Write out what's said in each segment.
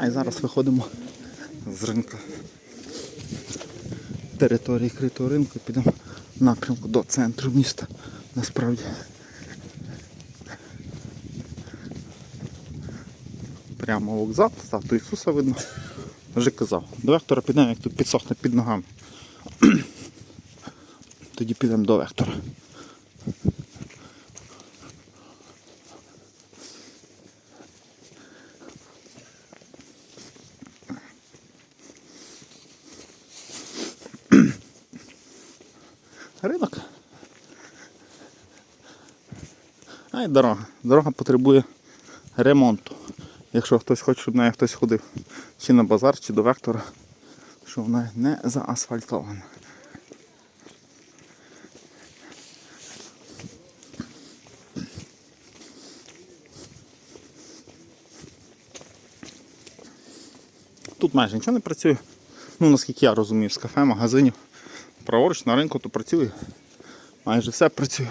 А, і зараз виходимо з ринку. Території критого ринку і підемо в напрямку до центру міста. Насправді. Прямо вокзал, статую Ісуса видно. Вже казав. До вектора підемо, як тут підсохне під ногами. Тоді підемо до вектора. Й дорога. Дорога потребує ремонту. Якщо хтось хоче, щоб нею хтось ходив чи на базар, чи до вектора, що вона не заасфальтована. Тут майже нічого не працює. Ну, наскільки я розумію, з кафе, магазинів. Праворуч на ринку то працює. Майже все працює.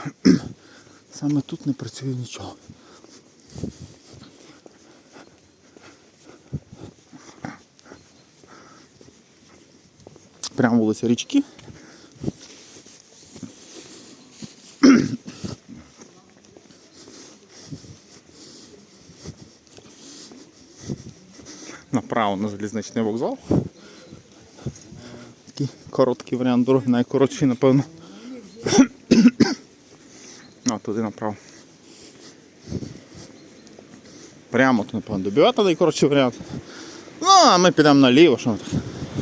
Саме тут не працює нічого. Прямо вулиця річки. Направо на залізничний вокзал. Такий короткий варіант дороги, найкоротший, напевно. А, туди направо. Прямо тут, напевно, до найкоротший варіант. Ну, а ми підемо наліво, що ми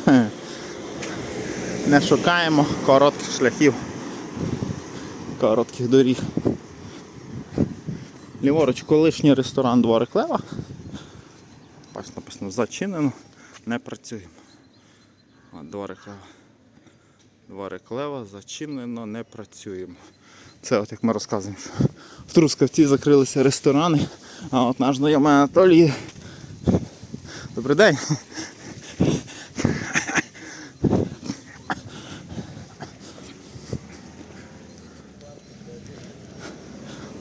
так. Не шукаємо коротких шляхів. Коротких доріг. Ліворуч колишній ресторан Дворик Лева. Бачите, написано зачинено, не працюємо. Дворик Лева. Дворик Лева, зачинено, не працюємо. Це от як ми розказуємо, що в Трускавці закрилися ресторани, а от наш знайомий Анатолій. Добрий день.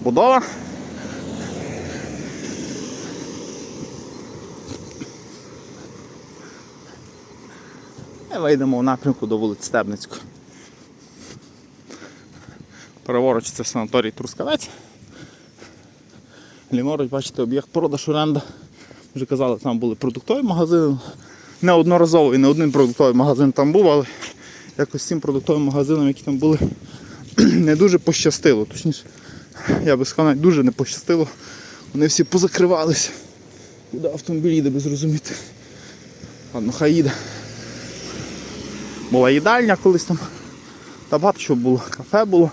Будова. І вийдемо в напрямку до вулиці Стебницької. Праворуч це санаторій Трускавець. Ліворуч, бачите, об'єкт продаж оренда. Вже казали, там були продуктові магазини. Неодноразово і не один продуктовий магазин там був, але якось цим продуктовим магазинам, які там були, не дуже пощастило. Точніше, я би сказав, навіть дуже не пощастило. Вони всі позакривалися. Куди автомобіль їде без розуміти. Ладно, хай їде. Була їдальня колись там. Та багато що було. Кафе було.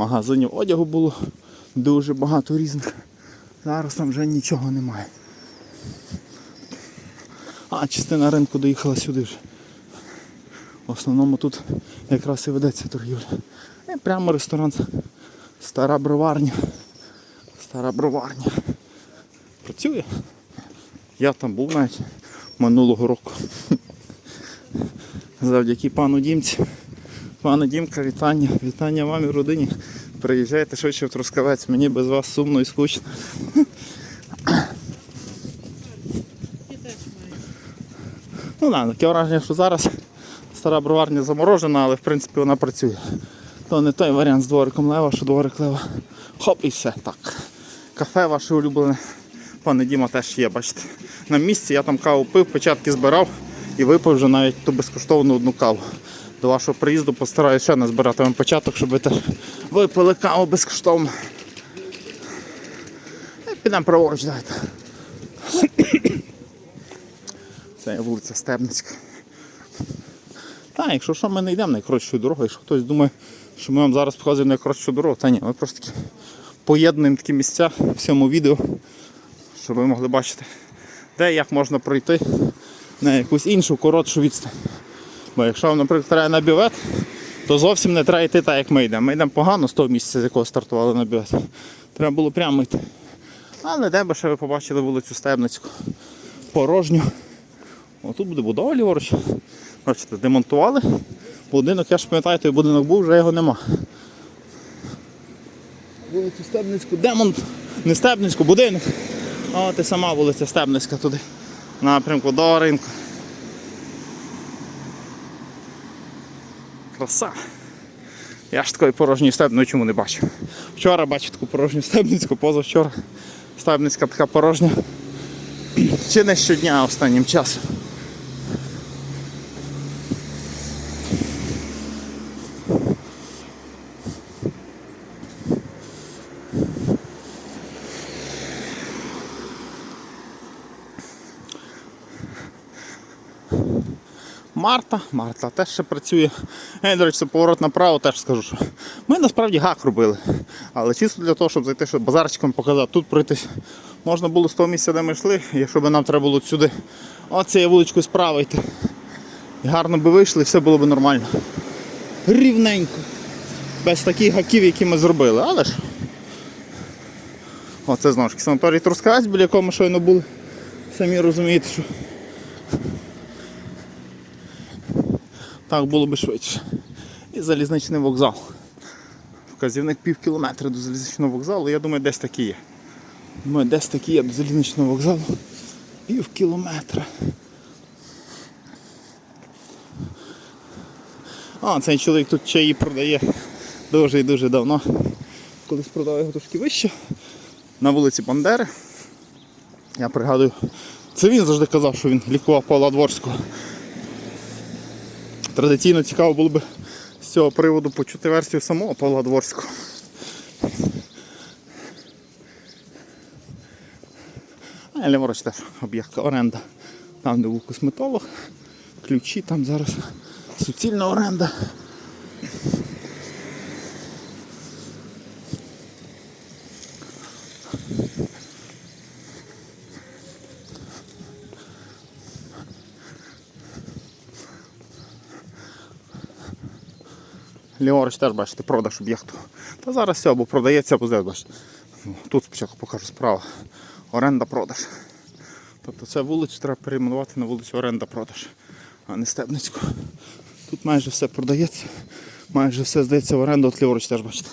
Магазинів одягу було дуже багато різних. Зараз там вже нічого немає. А, частина ринку доїхала сюди вже. В основному тут якраз і ведеться торгівля. І прямо ресторан Стара броварня. Стара броварня. Працює. Я там був навіть минулого року. Завдяки пану Дімці. Пане Дімка, вітання. Вітання вам і родині. Приїжджайте швидше в Трускавець, мені без вас сумно і скучно. Ну так, таке враження, що зараз стара броварня заморожена, але в принципі вона працює. То не той варіант з двориком лева, що дворик лева. Хоп і все. Так. Кафе ваше улюблене. Пане Діма теж є, бачите. На місці я там каву пив, печатки збирав і випив вже навіть ту безкоштовну одну каву. До вашого приїзду постараюся ще назбирати вам початок, щоб ви теж випили каву безкоштовно. Підемо праворуч, давайте. Це є вулиця Стебницька. Так, якщо що, ми не йдемо найкоротшою дорогою, якщо хтось думає, що ми вам зараз показуємо найкоротшу дорогу, та ні, ми просто таки поєднуємо такі місця в цьому відео, щоб ви могли бачити, де і як можна пройти на якусь іншу коротшу відстань. Бо якщо наприклад, треба на бювет, то зовсім не треба йти так, як ми йдемо. Ми йдемо погано з того місця, з якого стартували на бювет. Треба було прямо йти. Але де би ще ви побачили вулицю Стебницьку. Порожню. Отут буде будова ліворуч. Бачите, демонтували. Будинок, я ж пам'ятаю, той будинок був, вже його нема. вулицю Стебницьку, демон, не Стебницьку, будинок. О, ти сама вулиця Стебницька туди. Напрямку до ринку. Краса. Я ж такої порожньої стебної чому не бачив. Вчора бачив таку порожню стебницьку, позавчора стебницька така порожня. Чи не щодня останнім часом. Марта, Марта теж ще працює. Е, до речі, це поворот направо, теж скажу, що ми насправді гак робили. Але чисто для того, щоб зайти, щоб базарчиком показати, тут пройтись можна було з того місця, де ми йшли, якщо б нам треба було сюди, оце вуличку справа йти. І гарно би вийшли, і все було б нормально. Рівненько. Без таких гаків, які ми зробили, але ж. Оце знову ж санаторій Трускавець, біля якого ми щойно були. Самі розумієте, що. Так було би швидше. І залізничний вокзал. Вказівник пів кілометра до залізничного вокзалу. Я думаю, десь такі є. Думаю, десь такі є до залізничного вокзалу. Пів кілометра. А, цей чоловік тут чаї продає дуже і дуже давно. Колись продав його трошки вище. На вулиці Бандери. Я пригадую, це він завжди казав, що він лікував Павла Дворського. Традиційно цікаво було б з цього приводу почути версію самого Павла Дворського. А ліворуч теж об'єкт оренда. Там, де був косметолог, ключі, там зараз суцільна оренда. Ліворуч теж бачите, продаж об'єкту. Та зараз все або продається, або здає, бачите. Ну, Тут покажу справа. Оренда продаж. Тобто це вулицю треба перейменувати на вулицю оренда продаж, а не Стебницьку. Тут майже все продається, майже все здається в оренду, от ліворуч теж бачите.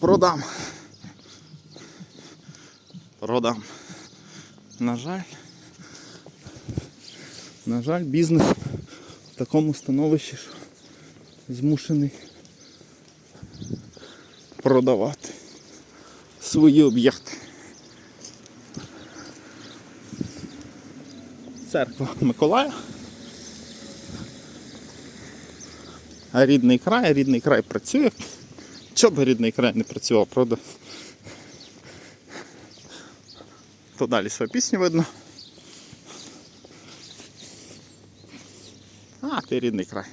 Продам. Продам. На жаль. На жаль, бізнес в такому становищі, що змушений продавати свої об'єкти. Церква Миколая. А рідний край, рідний край працює. Чого б рідний край не працював, правда? То далі свою пісню видно. А, ти рідний край.